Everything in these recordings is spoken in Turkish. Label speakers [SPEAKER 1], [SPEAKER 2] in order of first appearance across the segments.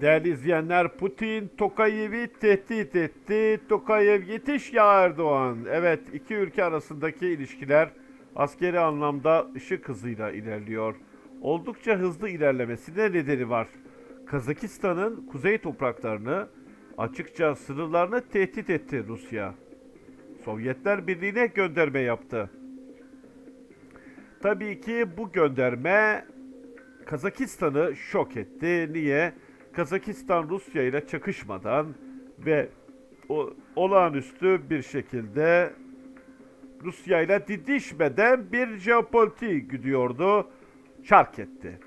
[SPEAKER 1] Değerli izleyenler Putin Tokayev'i tehdit etti. Tokayev yetiş ya Erdoğan. Evet iki ülke arasındaki ilişkiler askeri anlamda ışık hızıyla ilerliyor. Oldukça hızlı ilerlemesine nedeni var. Kazakistan'ın kuzey topraklarını açıkça sınırlarını tehdit etti Rusya. Sovyetler Birliği'ne gönderme yaptı. Tabii ki bu gönderme Kazakistan'ı şok etti. Niye? Kazakistan Rusya ile çakışmadan ve o, olağanüstü bir şekilde Rusya ile didişmeden bir jeopolitik gidiyordu. Çark etti.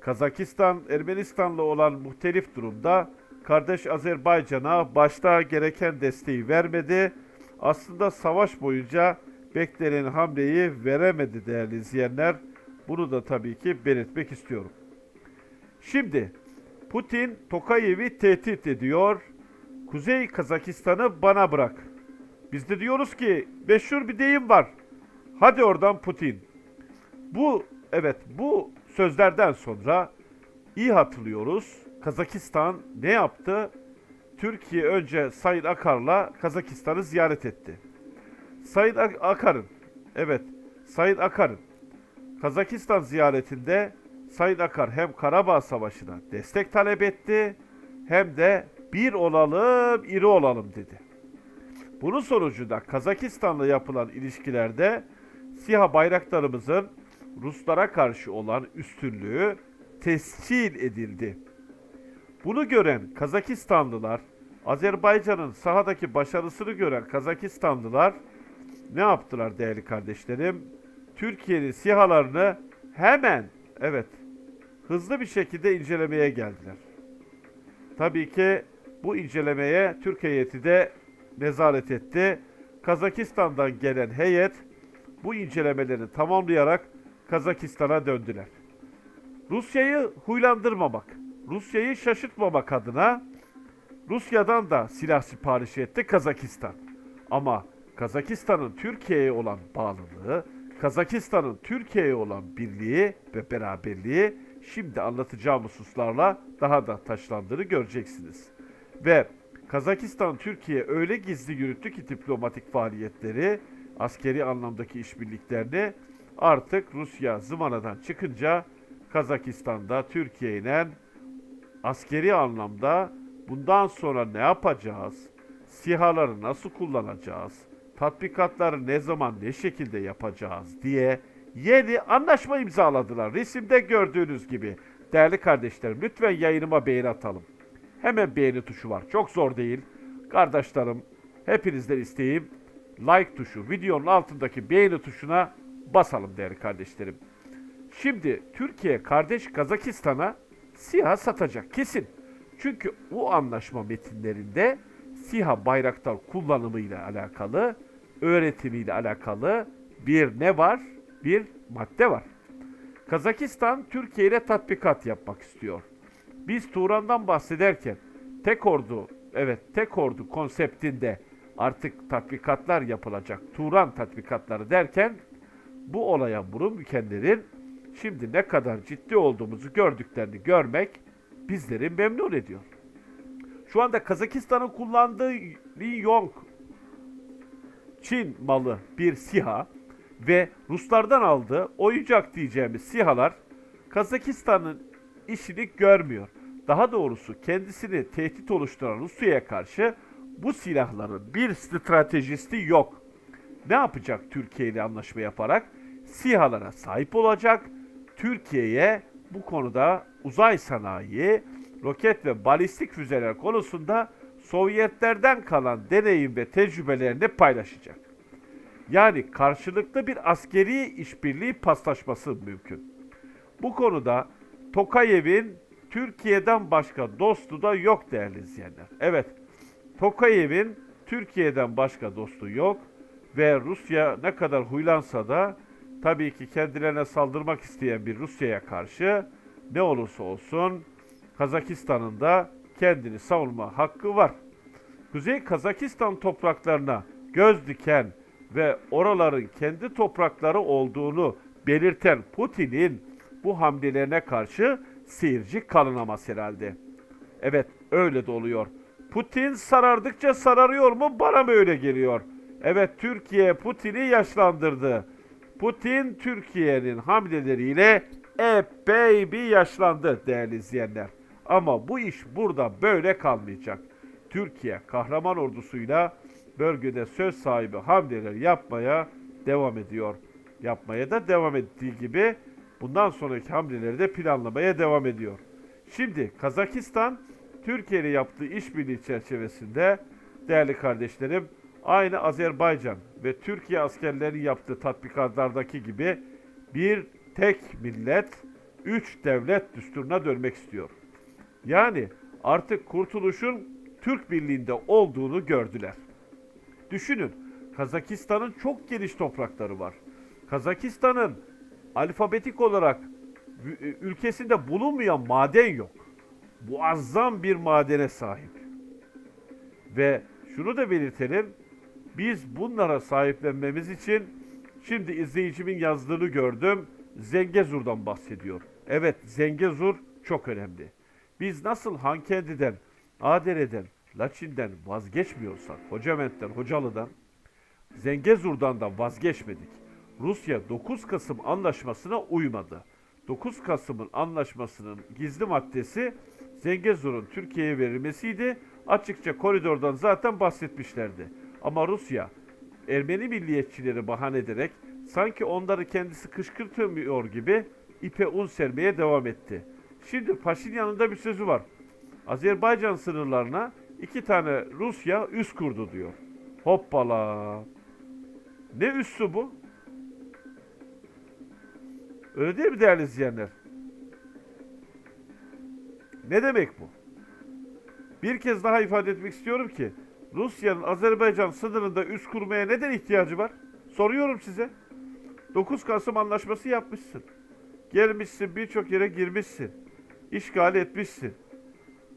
[SPEAKER 1] Kazakistan Ermenistan'la olan muhtelif durumda kardeş Azerbaycan'a başta gereken desteği vermedi. Aslında savaş boyunca beklenen hamleyi veremedi değerli izleyenler. Bunu da tabii ki belirtmek istiyorum. Şimdi Putin Tokayev'i tehdit ediyor. Kuzey Kazakistan'ı bana bırak. Biz de diyoruz ki meşhur bir deyim var. Hadi oradan Putin. Bu evet bu sözlerden sonra iyi hatırlıyoruz. Kazakistan ne yaptı? Türkiye önce Sayın Akar'la Kazakistan'ı ziyaret etti. Sayın Ak- Akar'ın evet Sayın Akar'ın Kazakistan ziyaretinde Sayın Akar hem Karabağ Savaşı'na destek talep etti hem de bir olalım, iri olalım dedi. Bunun sonucunda Kazakistan'la yapılan ilişkilerde SİHA bayraklarımızın Ruslara karşı olan üstünlüğü tescil edildi. Bunu gören Kazakistanlılar, Azerbaycan'ın sahadaki başarısını gören Kazakistanlılar ne yaptılar değerli kardeşlerim? Türkiye'nin sihalarını hemen, evet, hızlı bir şekilde incelemeye geldiler. Tabii ki bu incelemeye Türk heyeti de nezaret etti. Kazakistan'dan gelen heyet bu incelemelerini tamamlayarak Kazakistan'a döndüler. Rusya'yı huylandırmamak, Rusya'yı şaşırtmamak adına Rusya'dan da silah sipariş etti Kazakistan. Ama Kazakistan'ın Türkiye'ye olan bağlılığı, Kazakistan'ın Türkiye'ye olan birliği ve beraberliği şimdi anlatacağım hususlarla daha da taşlandığını göreceksiniz. Ve Kazakistan Türkiye öyle gizli yürüttü ki diplomatik faaliyetleri, askeri anlamdaki işbirliklerini artık Rusya zımanadan çıkınca Kazakistan'da Türkiye ile askeri anlamda bundan sonra ne yapacağız? SİHA'ları nasıl kullanacağız? Tatbikatları ne zaman ne şekilde yapacağız diye yeni anlaşma imzaladılar. Resimde gördüğünüz gibi. Değerli kardeşlerim lütfen yayınıma beğeni atalım. Hemen beğeni tuşu var. Çok zor değil. Kardeşlerim hepinizden isteğim like tuşu, videonun altındaki beğeni tuşuna basalım değerli kardeşlerim. Şimdi Türkiye kardeş Kazakistan'a SİHA satacak kesin. Çünkü bu anlaşma metinlerinde SİHA bayraktar kullanımıyla alakalı, öğretimiyle alakalı bir ne var? Bir madde var. Kazakistan Türkiye ile tatbikat yapmak istiyor. Biz Turan'dan bahsederken tek ordu, evet tek ordu konseptinde artık tatbikatlar yapılacak. Turan tatbikatları derken bu olaya burun bükenlerin şimdi ne kadar ciddi olduğumuzu gördüklerini görmek bizleri memnun ediyor. Şu anda Kazakistan'ın kullandığı Li Yong Çin malı bir SİHA ve Ruslardan aldığı oyuncak diyeceğimiz SİHA'lar Kazakistan'ın işini görmüyor. Daha doğrusu kendisini tehdit oluşturan Rusya'ya karşı bu silahların bir stratejisti yok. Ne yapacak Türkiye ile anlaşma yaparak? SİHA'lara sahip olacak. Türkiye'ye bu konuda uzay sanayi, roket ve balistik füzeler konusunda Sovyetlerden kalan deneyim ve tecrübelerini paylaşacak. Yani karşılıklı bir askeri işbirliği paslaşması mümkün. Bu konuda Tokayev'in Türkiye'den başka dostu da yok değerli izleyenler. Evet, Tokayev'in Türkiye'den başka dostu yok ve Rusya ne kadar huylansa da tabii ki kendilerine saldırmak isteyen bir Rusya'ya karşı ne olursa olsun Kazakistan'ın da kendini savunma hakkı var. Kuzey Kazakistan topraklarına göz diken ve oraların kendi toprakları olduğunu belirten Putin'in bu hamlelerine karşı seyirci kalınamaz herhalde. Evet öyle de oluyor. Putin sarardıkça sararıyor mu bana mı öyle geliyor? Evet Türkiye Putin'i yaşlandırdı. Putin Türkiye'nin hamleleriyle epey bir yaşlandı değerli izleyenler. Ama bu iş burada böyle kalmayacak. Türkiye kahraman ordusuyla bölgede söz sahibi hamleler yapmaya devam ediyor. Yapmaya da devam ettiği gibi bundan sonraki hamleleri de planlamaya devam ediyor. Şimdi Kazakistan Türkiye ile yaptığı işbirliği çerçevesinde değerli kardeşlerim aynı Azerbaycan ve Türkiye askerlerinin yaptığı tatbikatlardaki gibi bir tek millet, üç devlet düsturuna dönmek istiyor. Yani artık kurtuluşun Türk Birliği'nde olduğunu gördüler. Düşünün, Kazakistan'ın çok geniş toprakları var. Kazakistan'ın alfabetik olarak ü- ülkesinde bulunmayan maden yok. Muazzam bir madene sahip. Ve şunu da belirtelim, biz bunlara sahiplenmemiz için şimdi izleyicimin yazdığını gördüm. Zengezur'dan bahsediyor. Evet Zengezur çok önemli. Biz nasıl Hankendi'den, Adere'den, Laçin'den vazgeçmiyorsak, Hocament'ten, Hocalı'dan, Zengezur'dan da vazgeçmedik. Rusya 9 Kasım anlaşmasına uymadı. 9 Kasım'ın anlaşmasının gizli maddesi Zengezur'un Türkiye'ye verilmesiydi. Açıkça koridordan zaten bahsetmişlerdi. Ama Rusya Ermeni milliyetçileri bahane ederek sanki onları kendisi kışkırtmıyor gibi ipe un sermeye devam etti. Şimdi Paşinyan'ın da bir sözü var. Azerbaycan sınırlarına iki tane Rusya üs kurdu diyor. Hoppala. Ne üssü bu? Öyle değil mi değerli izleyenler? Ne demek bu? Bir kez daha ifade etmek istiyorum ki Rusya'nın Azerbaycan sınırında üs kurmaya neden ihtiyacı var? Soruyorum size. 9 Kasım anlaşması yapmışsın. Gelmişsin birçok yere girmişsin. İşgal etmişsin.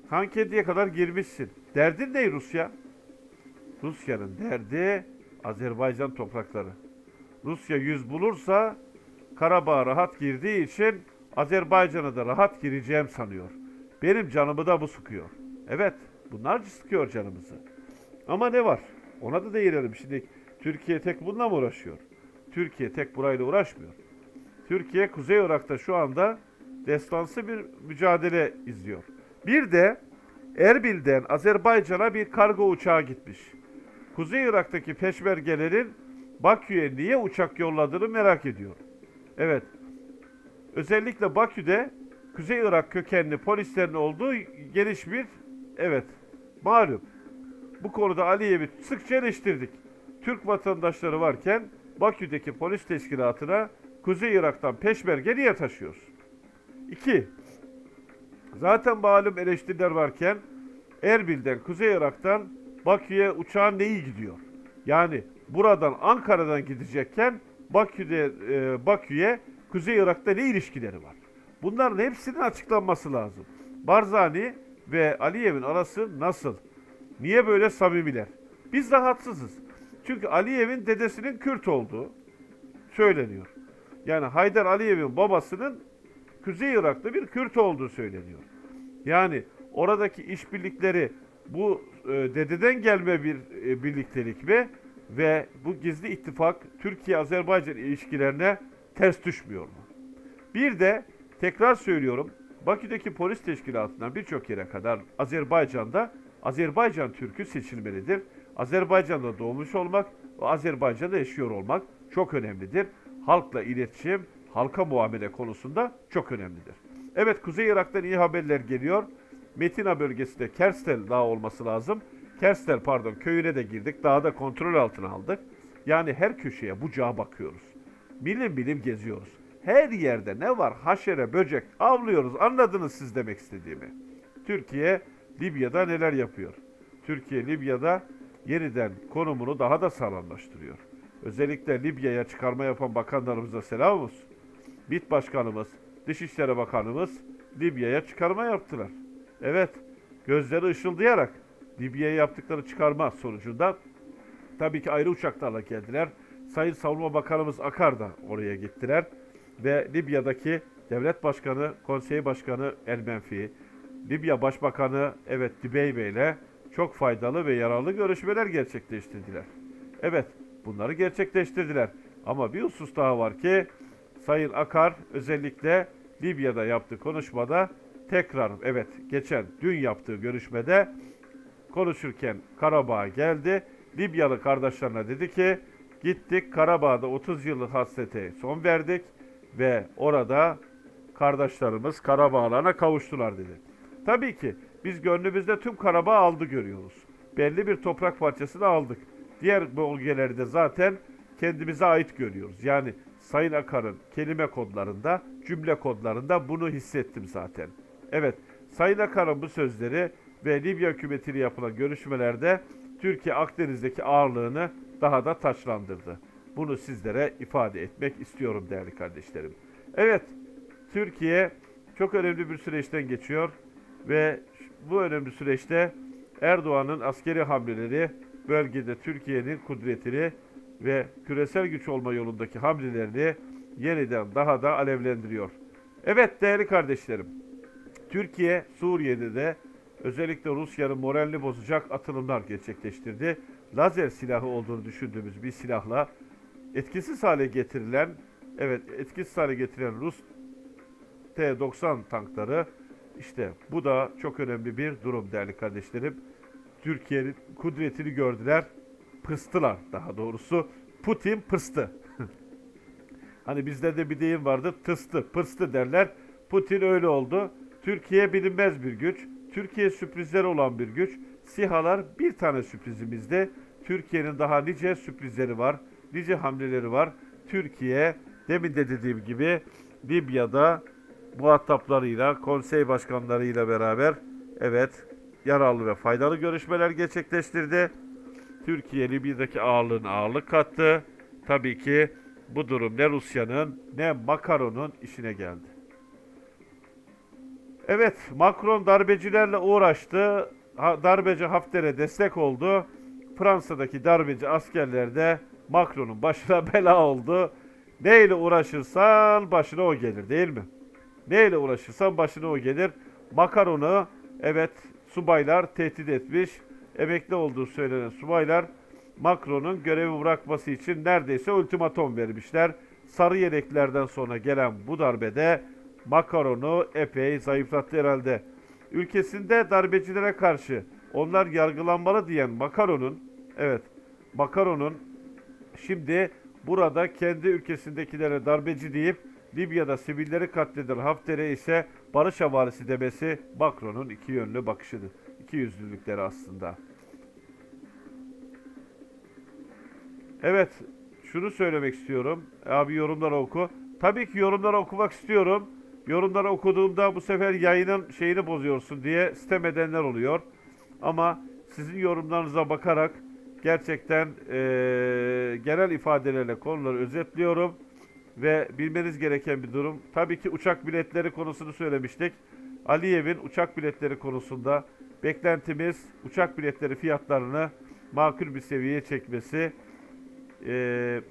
[SPEAKER 1] Hankedi'ye kadar girmişsin. Derdin ne Rusya? Rusya'nın derdi Azerbaycan toprakları. Rusya yüz bulursa Karabağ rahat girdiği için Azerbaycan'a da rahat gireceğim sanıyor. Benim canımı da bu sıkıyor. Evet, bunlar sıkıyor canımızı. Ama ne var? Ona da değinelim. Şimdi Türkiye tek bununla mı uğraşıyor? Türkiye tek burayla uğraşmıyor. Türkiye Kuzey Irak'ta şu anda destansı bir mücadele izliyor. Bir de Erbil'den Azerbaycan'a bir kargo uçağı gitmiş. Kuzey Irak'taki peşmergelerin Bakü'ye niye uçak yolladığını merak ediyor. Evet, özellikle Bakü'de Kuzey Irak kökenli polislerin olduğu geniş bir, evet, malum. Bu konuda Aliyev'i sıkça eleştirdik. Türk vatandaşları varken Bakü'deki polis teşkilatına Kuzey Irak'tan peşmerge niye taşıyoruz? İki, zaten malum eleştiriler varken Erbil'den, Kuzey Irak'tan Bakü'ye uçağın neyi gidiyor? Yani buradan Ankara'dan gidecekken Bakü'de e, Bakü'ye Kuzey Irak'ta ne ilişkileri var? Bunların hepsinin açıklanması lazım. Barzani ve Aliyev'in arası nasıl? Niye böyle samimiler? Biz rahatsızız. Çünkü Aliyev'in dedesinin Kürt olduğu söyleniyor. Yani Haydar Aliyev'in babasının Kuzey Irak'ta bir Kürt olduğu söyleniyor. Yani oradaki işbirlikleri bu e, dededen gelme bir e, birliktelik mi ve bu gizli ittifak Türkiye-Azerbaycan ilişkilerine ters düşmüyor mu? Bir de tekrar söylüyorum Bakü'deki polis teşkilatından birçok yere kadar Azerbaycan'da Azerbaycan Türk'ü seçilmelidir. Azerbaycan'da doğmuş olmak ve Azerbaycan'da yaşıyor olmak çok önemlidir. Halkla iletişim, halka muamele konusunda çok önemlidir. Evet Kuzey Irak'tan iyi haberler geliyor. Metina bölgesinde Kerstel Dağı olması lazım. Kerstel pardon köyüne de girdik. Dağı da kontrol altına aldık. Yani her köşeye bucağa bakıyoruz. Bilim bilim geziyoruz. Her yerde ne var haşere böcek avlıyoruz. Anladınız siz demek istediğimi. Türkiye Libya'da neler yapıyor? Türkiye Libya'da yeniden konumunu daha da sağlamlaştırıyor. Özellikle Libya'ya çıkarma yapan bakanlarımıza selam olsun. MİT Başkanımız, Dışişleri Bakanımız Libya'ya çıkarma yaptılar. Evet, gözleri ışıldayarak Libya'ya yaptıkları çıkarma sonucunda tabii ki ayrı uçaklarla geldiler. Sayın Savunma Bakanımız Akar da oraya gittiler. Ve Libya'daki devlet başkanı, konsey başkanı El Menfi, Libya Başbakanı evet Dibeybe ile çok faydalı ve yararlı görüşmeler gerçekleştirdiler. Evet bunları gerçekleştirdiler. Ama bir husus daha var ki Sayın Akar özellikle Libya'da yaptığı konuşmada tekrar evet geçen dün yaptığı görüşmede konuşurken Karabağ'a geldi. Libyalı kardeşlerine dedi ki gittik Karabağ'da 30 yıllık hasrete son verdik ve orada kardeşlerimiz Karabağlarına kavuştular dedi. Tabii ki biz gönlümüzde tüm Karabağ aldı görüyoruz. Belli bir toprak parçasını aldık. Diğer bölgeleri de zaten kendimize ait görüyoruz. Yani Sayın Akar'ın kelime kodlarında, cümle kodlarında bunu hissettim zaten. Evet, Sayın Akar'ın bu sözleri ve Libya hükümetiyle yapılan görüşmelerde Türkiye Akdeniz'deki ağırlığını daha da taçlandırdı. Bunu sizlere ifade etmek istiyorum değerli kardeşlerim. Evet, Türkiye çok önemli bir süreçten geçiyor ve bu önemli süreçte Erdoğan'ın askeri hamleleri bölgede Türkiye'nin kudretini ve küresel güç olma yolundaki hamlelerini yeniden daha da alevlendiriyor. Evet değerli kardeşlerim, Türkiye Suriye'de de özellikle Rusya'nın moralini bozacak atılımlar gerçekleştirdi. Lazer silahı olduğunu düşündüğümüz bir silahla etkisiz hale getirilen, evet etkisiz hale getirilen Rus T-90 tankları işte bu da çok önemli bir durum değerli kardeşlerim. Türkiye'nin kudretini gördüler, pıstılar daha doğrusu. Putin pırstı. hani bizde de bir deyim vardı. Tırstı, pırstı derler. Putin öyle oldu. Türkiye bilinmez bir güç. Türkiye sürprizler olan bir güç. SİHA'lar bir tane sürprizimizde. Türkiye'nin daha nice sürprizleri var. Nice hamleleri var. Türkiye demin de dediğim gibi Libya'da muhataplarıyla, konsey başkanlarıyla beraber evet yararlı ve faydalı görüşmeler gerçekleştirdi. Türkiye Libya'daki ağırlığına ağırlık kattı. Tabii ki bu durum ne Rusya'nın ne Macron'un işine geldi. Evet, Macron darbecilerle uğraştı. Ha- Darbeci Hafter'e destek oldu. Fransa'daki darbeci askerler de Macron'un başına bela oldu. Neyle uğraşırsan başına o gelir değil mi? Neyle uğraşırsan başına o gelir. Macron'u evet subaylar tehdit etmiş. Emekli olduğu söylenen subaylar Macron'un görevi bırakması için neredeyse ultimatom vermişler. Sarı yeleklerden sonra gelen bu darbede Macron'u epey zayıflattı herhalde. Ülkesinde darbecilere karşı onlar yargılanmalı diyen Macron'un evet Macron'un şimdi burada kendi ülkesindekilere darbeci deyip Libya'da sivilleri katleden Hafter'e ise barış havalisi demesi Macron'un iki yönlü bakışıdır. İki yüzlülükleri aslında. Evet, şunu söylemek istiyorum. Abi yorumları oku. Tabii ki yorumları okumak istiyorum. Yorumları okuduğumda bu sefer yayının şeyini bozuyorsun diye sitem edenler oluyor. Ama sizin yorumlarınıza bakarak gerçekten eee, genel ifadelerle konuları özetliyorum. Ve bilmeniz gereken bir durum. Tabii ki uçak biletleri konusunu söylemiştik. Aliyev'in uçak biletleri konusunda beklentimiz uçak biletleri fiyatlarını makul bir seviyeye çekmesi. Ee,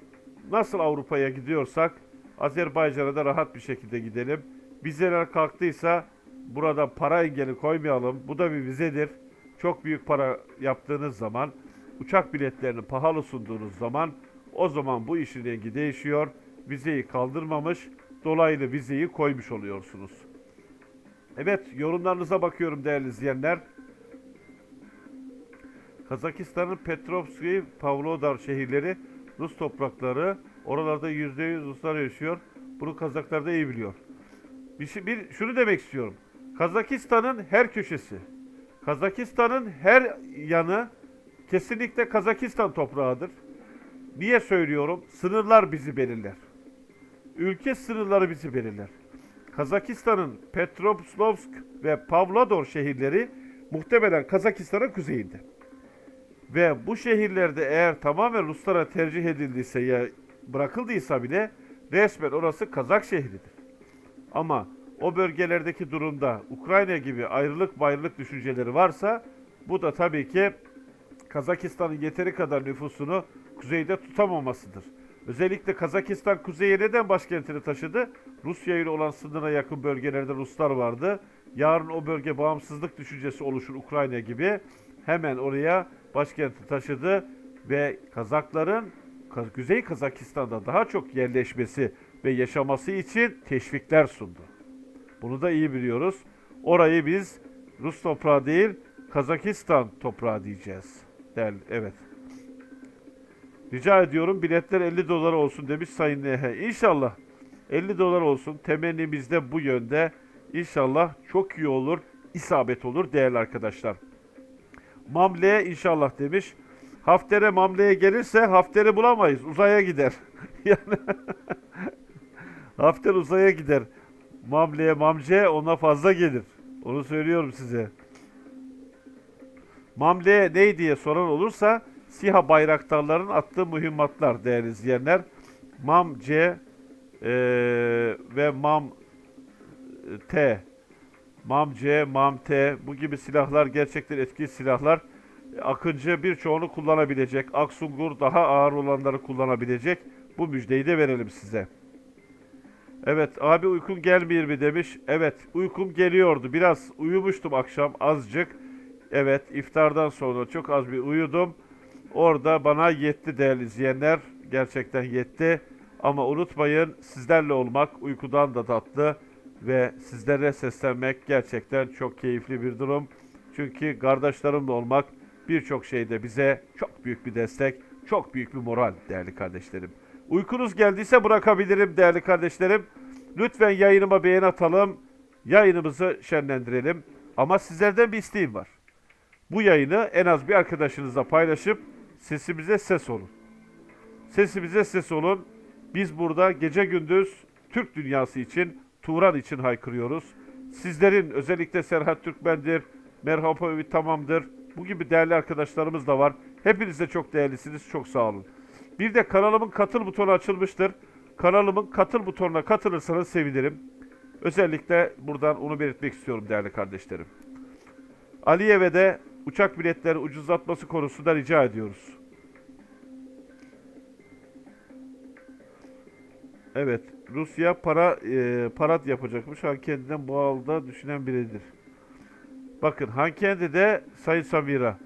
[SPEAKER 1] nasıl Avrupa'ya gidiyorsak Azerbaycan'a da rahat bir şekilde gidelim. Vizeler kalktıysa burada para engeli koymayalım. Bu da bir vizedir. Çok büyük para yaptığınız zaman, uçak biletlerini pahalı sunduğunuz zaman o zaman bu işin rengi değişiyor. Vizeyi kaldırmamış, dolaylı vizeyi koymuş oluyorsunuz. Evet, yorumlarınıza bakıyorum değerli izleyenler. Kazakistan'ın Petrovski, Pavlodar şehirleri Rus toprakları. Oralarda %100 Ruslar yaşıyor. Bunu Kazaklar da iyi biliyor. Bir, şey- bir şunu demek istiyorum. Kazakistan'ın her köşesi, Kazakistan'ın her yanı kesinlikle Kazakistan toprağıdır. Niye söylüyorum? Sınırlar bizi belirler. Ülke sınırları bizi belirler. Kazakistan'ın Petropavlovsk ve Pavlodar şehirleri muhtemelen Kazakistan'ın kuzeyinde. Ve bu şehirlerde eğer tamamen Ruslara tercih edildiyse ya bırakıldıysa bile resmen orası Kazak şehridir. Ama o bölgelerdeki durumda Ukrayna gibi ayrılık bayrılık düşünceleri varsa bu da tabii ki Kazakistan'ın yeteri kadar nüfusunu kuzeyde tutamamasıdır. Özellikle Kazakistan kuzeye neden başkentini taşıdı? Rusya ile olan sınırına yakın bölgelerde Ruslar vardı yarın o bölge bağımsızlık düşüncesi oluşur Ukrayna gibi hemen oraya başkenti taşıdı ve Kazakların Ka- Kuzey Kazakistan'da daha çok yerleşmesi ve yaşaması için teşvikler sundu. Bunu da iyi biliyoruz. Orayı biz Rus toprağı değil Kazakistan toprağı diyeceğiz. Değerli, evet. Rica ediyorum biletler 50 dolar olsun demiş Sayın NH. İnşallah 50 dolar olsun. Temennimiz de bu yönde. İnşallah çok iyi olur, isabet olur değerli arkadaşlar. Mamle'ye inşallah demiş. Haftere Mamle'ye gelirse Hafter'i bulamayız. Uzaya gider. yani Hafter uzaya gider. Mamle'ye Mamce ona fazla gelir. Onu söylüyorum size. Mamle ne diye soran olursa SİHA bayraktarların attığı mühimmatlar değerli izleyenler. Mamce eee ve Mam T Mam C, Mam T bu gibi silahlar gerçekten etkili silahlar. Akıncı birçoğunu kullanabilecek. Aksungur daha ağır olanları kullanabilecek. Bu müjdeyi de verelim size. Evet abi uykun gelmiyor mi demiş. Evet uykum geliyordu. Biraz uyumuştum akşam azıcık. Evet iftardan sonra çok az bir uyudum. Orada bana yetti değerli izleyenler. Gerçekten yetti. Ama unutmayın sizlerle olmak uykudan da tatlı ve sizlere seslenmek gerçekten çok keyifli bir durum. Çünkü kardeşlerimle olmak birçok şeyde bize çok büyük bir destek, çok büyük bir moral değerli kardeşlerim. Uykunuz geldiyse bırakabilirim değerli kardeşlerim. Lütfen yayınıma beğen atalım. Yayınımızı şenlendirelim. Ama sizlerden bir isteğim var. Bu yayını en az bir arkadaşınızla paylaşıp sesimize ses olun. Sesimize ses olun. Biz burada gece gündüz Türk dünyası için, Turan için haykırıyoruz. Sizlerin özellikle Serhat Türkmen'dir, Merhaba Ümit Tamam'dır. Bu gibi değerli arkadaşlarımız da var. Hepiniz de çok değerlisiniz. Çok sağ olun. Bir de kanalımın katıl butonu açılmıştır. Kanalımın katıl butonuna katılırsanız sevinirim. Özellikle buradan onu belirtmek istiyorum değerli kardeşlerim. Aliyev'e de uçak biletleri ucuzlatması konusunda rica ediyoruz. Evet, Rusya para e, parat yapacakmış. Hankendi'den bu alda düşünen biridir. Bakın Hankendi'de Sayın Samira.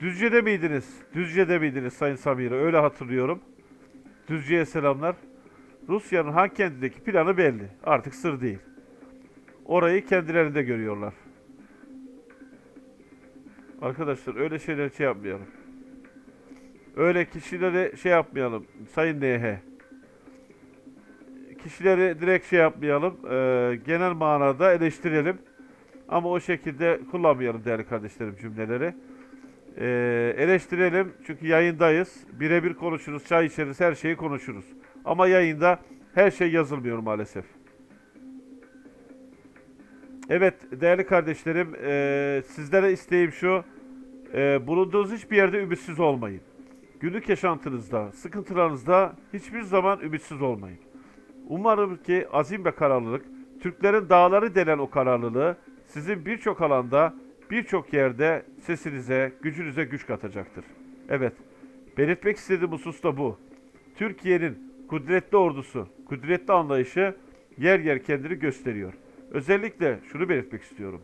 [SPEAKER 1] Düzce'de miydiniz? Düzce'de miydiniz Sayın Samira? Öyle hatırlıyorum. Düzce'ye selamlar. Rusya'nın Hankendi'deki planı belli. Artık sır değil. Orayı kendilerinde görüyorlar. Arkadaşlar öyle şeyler şey yapmayalım. Öyle kişileri şey yapmayalım. Sayın NH. Kişileri direkt şey yapmayalım. eee, genel manada eleştirelim. Ama o şekilde kullanmayalım değerli kardeşlerim cümleleri. Eee, eleştirelim çünkü yayındayız. Birebir konuşuruz, çay içeriz, her şeyi konuşuruz. Ama yayında her şey yazılmıyor maalesef. Evet değerli kardeşlerim, eee, sizlere isteğim şu. eee, bulunduğunuz hiçbir yerde ümitsiz olmayın. Günlük yaşantınızda, sıkıntılarınızda hiçbir zaman ümitsiz olmayın. Umarım ki azim ve kararlılık, Türklerin dağları delen o kararlılığı sizin birçok alanda, birçok yerde sesinize, gücünüze güç katacaktır. Evet, belirtmek istediğim husus da bu. Türkiye'nin kudretli ordusu, kudretli anlayışı yer yer kendini gösteriyor. Özellikle şunu belirtmek istiyorum.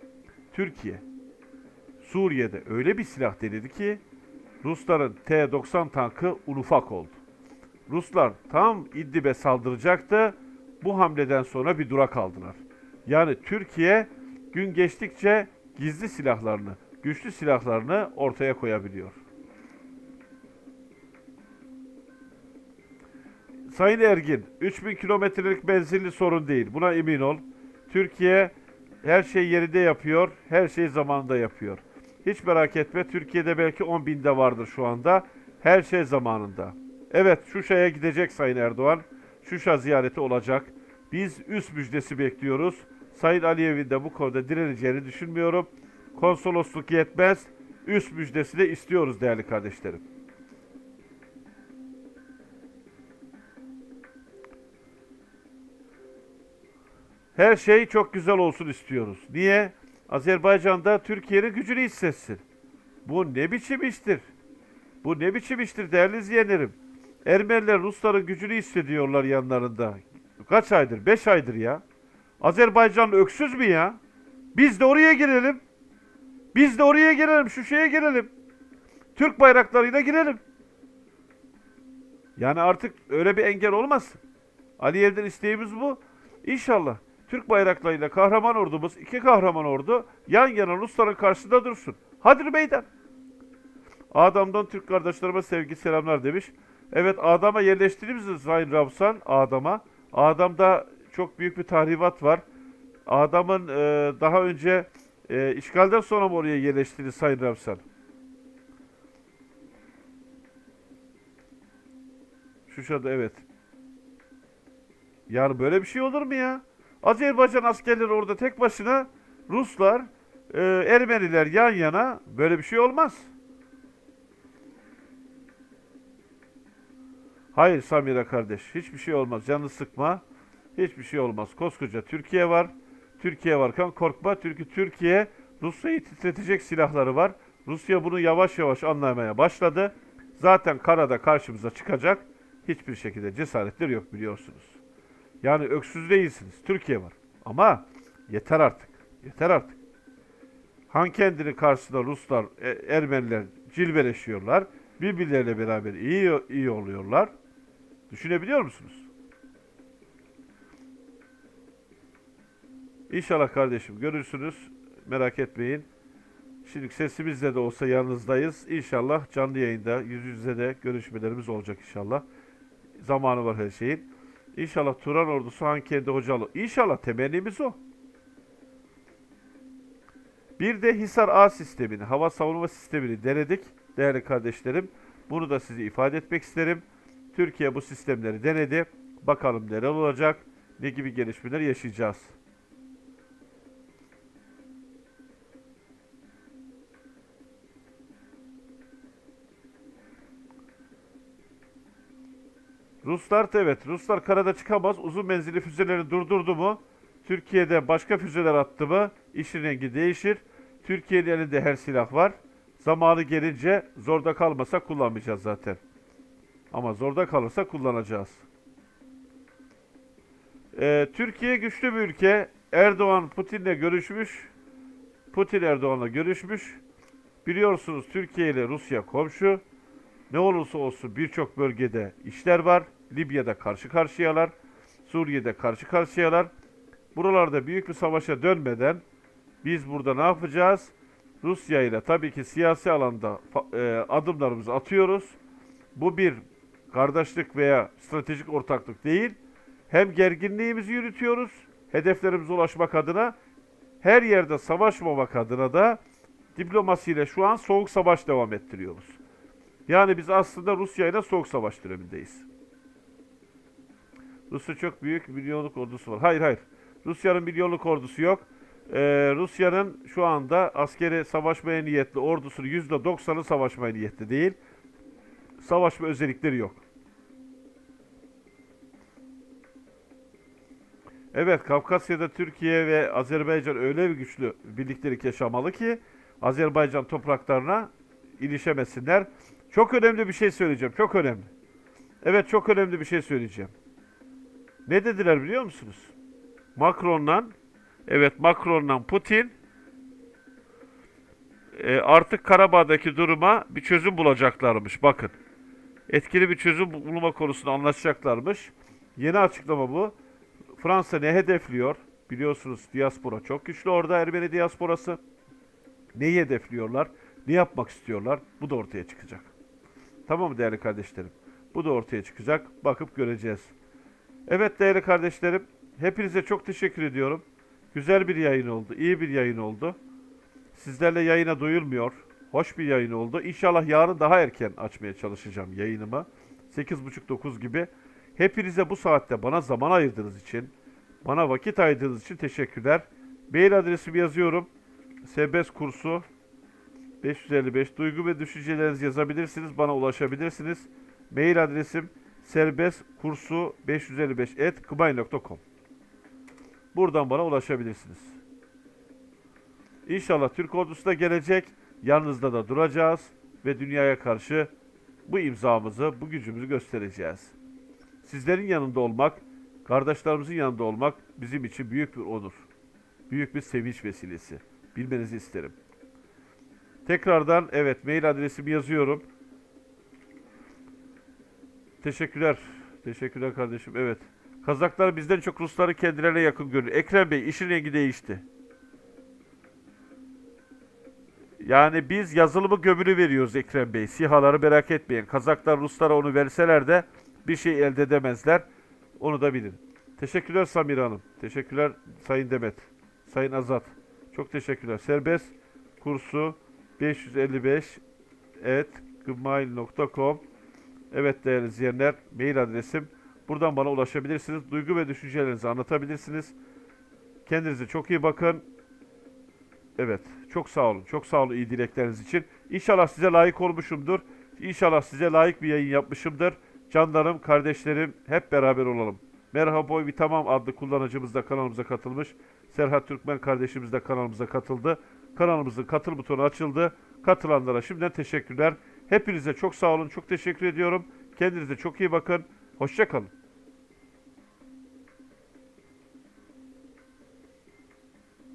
[SPEAKER 1] Türkiye, Suriye'de öyle bir silah denedi ki Rusların T-90 tankı un ufak oldu. Ruslar tam İdlib'e saldıracaktı. Bu hamleden sonra bir durak aldılar. Yani Türkiye gün geçtikçe gizli silahlarını, güçlü silahlarını ortaya koyabiliyor. Sayın Ergin, 3000 kilometrelik menzilli sorun değil. Buna emin ol. Türkiye her şey yerinde yapıyor, her şey zamanında yapıyor. Hiç merak etme, Türkiye'de belki 10 binde vardır şu anda. Her şey zamanında. Evet, Şuşa'ya gidecek Sayın Erdoğan. Şuşa ziyareti olacak. Biz üst müjdesi bekliyoruz. Sayın Aliyev'in de bu konuda direneceğini düşünmüyorum. Konsolosluk yetmez. Üst müjdesi de istiyoruz değerli kardeşlerim. Her şey çok güzel olsun istiyoruz. Niye? Azerbaycan'da Türkiye'nin gücünü hissetsin. Bu ne biçim iştir? Bu ne biçim iştir değerli izleyenlerim? Ermeniler Rusların gücünü hissediyorlar yanlarında. Kaç aydır? Beş aydır ya. Azerbaycan öksüz mü ya? Biz de oraya girelim. Biz de oraya girelim. Şu şeye girelim. Türk bayraklarıyla girelim. Yani artık öyle bir engel olmaz. Aliyev'den isteğimiz bu. İnşallah Türk bayraklarıyla kahraman ordumuz, iki kahraman ordu yan yana Rusların karşısında dursun. Hadi meydan. Adam'dan Türk kardeşlerime sevgi selamlar demiş. Evet Adam'a yerleştirdiğimiz Sayın Ramsan Adam'a. Adam'da çok büyük bir tahribat var. Adam'ın e, daha önce e, işgalden sonra mı oraya yerleştiğini Sayın Ramsan? Şuşa'da evet. Yani böyle bir şey olur mu ya? Azerbaycan askerleri orada tek başına Ruslar, e, Ermeniler yan yana böyle bir şey olmaz. Hayır Samira kardeş hiçbir şey olmaz. Canını sıkma. Hiçbir şey olmaz. Koskoca Türkiye var. Türkiye varken korkma. Çünkü Türkiye Rusya'yı titretecek silahları var. Rusya bunu yavaş yavaş anlamaya başladı. Zaten karada karşımıza çıkacak. Hiçbir şekilde cesaretleri yok biliyorsunuz. Yani öksüz değilsiniz. Türkiye var. Ama yeter artık. Yeter artık. Han kendini karşısında Ruslar, E- Ermeniler cilveleşiyorlar. Birbirleriyle beraber iyi iyi oluyorlar. Düşünebiliyor musunuz? İnşallah kardeşim görürsünüz. Merak etmeyin. Şimdi sesimizle de olsa yanınızdayız. İnşallah canlı yayında yüz yüze de görüşmelerimiz olacak inşallah. Zamanı var her şeyin. İnşallah Turan ordusu Han kendi hocalı. İnşallah temennimiz o. Bir de Hisar A sistemini, hava savunma sistemini denedik değerli kardeşlerim. Bunu da size ifade etmek isterim. Türkiye bu sistemleri denedi. Bakalım neler olacak, ne gibi gelişmeler yaşayacağız. Ruslar evet, Ruslar karada çıkamaz. Uzun menzilli füzeleri durdurdu mu, Türkiye'de başka füzeler attı mı, işin rengi değişir. Türkiye'nin elinde her silah var. Zamanı gelince zorda kalmasa kullanmayacağız zaten. Ama zorda kalırsa kullanacağız. Ee, Türkiye güçlü bir ülke. Erdoğan Putin'le görüşmüş. Putin Erdoğan'la görüşmüş. Biliyorsunuz Türkiye ile Rusya komşu. Ne olursa olsun birçok bölgede işler var. Libya'da karşı karşıyalar. Suriye'de karşı karşıyalar. Buralarda büyük bir savaşa dönmeden biz burada ne yapacağız? Rusya ile tabii ki siyasi alanda e, adımlarımızı atıyoruz. Bu bir kardeşlik veya stratejik ortaklık değil. Hem gerginliğimizi yürütüyoruz, hedeflerimize ulaşmak adına, her yerde savaşmamak adına da diplomasiyle şu an soğuk savaş devam ettiriyoruz. Yani biz aslında Rusya ile soğuk savaş dönemindeyiz. Rusya çok büyük milyonluk ordusu var. Hayır hayır. Rusya'nın milyonluk ordusu yok. Ee, Rusya'nın şu anda askeri savaşmaya niyetli ordusunun %90'ı savaşmaya niyetli değil. Savaşma özellikleri yok. Evet, Kafkasya'da Türkiye ve Azerbaycan öyle bir güçlü birliktelik yaşamalı ki Azerbaycan topraklarına ilişemesinler. Çok önemli bir şey söyleyeceğim, çok önemli. Evet, çok önemli bir şey söyleyeceğim. Ne dediler biliyor musunuz? Macron'la evet Macron'la Putin e, artık Karabağ'daki duruma bir çözüm bulacaklarmış. Bakın. Etkili bir çözüm bulma konusunda anlaşacaklarmış. Yeni açıklama bu. Fransa ne hedefliyor? Biliyorsunuz diaspora çok güçlü orada Ermeni diasporası. Neyi hedefliyorlar? Ne yapmak istiyorlar? Bu da ortaya çıkacak. Tamam mı değerli kardeşlerim? Bu da ortaya çıkacak. Bakıp göreceğiz. Evet değerli kardeşlerim, hepinize çok teşekkür ediyorum. Güzel bir yayın oldu, iyi bir yayın oldu. Sizlerle yayına duyulmuyor. Hoş bir yayın oldu. İnşallah yarın daha erken açmaya çalışacağım yayınımı. 8.30-9 gibi. Hepinize bu saatte bana zaman ayırdığınız için, bana vakit ayırdığınız için teşekkürler. Mail adresimi yazıyorum. Serbest kursu 555 duygu ve düşüncelerinizi yazabilirsiniz. Bana ulaşabilirsiniz. Mail adresim serbest kursu 555 et Buradan bana ulaşabilirsiniz. İnşallah Türk ordusu da gelecek. Yanınızda da duracağız ve dünyaya karşı bu imzamızı, bu gücümüzü göstereceğiz. Sizlerin yanında olmak, kardeşlerimizin yanında olmak bizim için büyük bir onur. büyük bir sevinç vesilesi. Bilmenizi isterim. Tekrardan evet mail adresimi yazıyorum. Teşekkürler. Teşekkürler kardeşim. Evet. Kazaklar bizden çok Rusları kendilerine yakın görüyor. Ekrem Bey işin rengi değişti. Yani biz yazılımı gömülü veriyoruz Ekrem Bey. SİHA'ları merak etmeyin. Kazaklar Ruslara onu verseler de bir şey elde edemezler. Onu da bilin. Teşekkürler Samir Hanım. Teşekkürler Sayın Demet. Sayın Azat. Çok teşekkürler. Serbest kursu 555 et gmail.com Evet değerli izleyenler mail adresim. Buradan bana ulaşabilirsiniz. Duygu ve düşüncelerinizi anlatabilirsiniz. Kendinize çok iyi bakın. Evet. Çok sağ olun. Çok sağ olun iyi dilekleriniz için. İnşallah size layık olmuşumdur. İnşallah size layık bir yayın yapmışımdır. Canlarım, kardeşlerim hep beraber olalım. Merhaba Boy tamam adlı kullanıcımız da kanalımıza katılmış. Serhat Türkmen kardeşimiz de kanalımıza katıldı. Kanalımızın katıl butonu açıldı. Katılanlara şimdiden teşekkürler. Hepinize çok sağ olun. Çok teşekkür ediyorum. Kendinize çok iyi bakın. Hoşçakalın.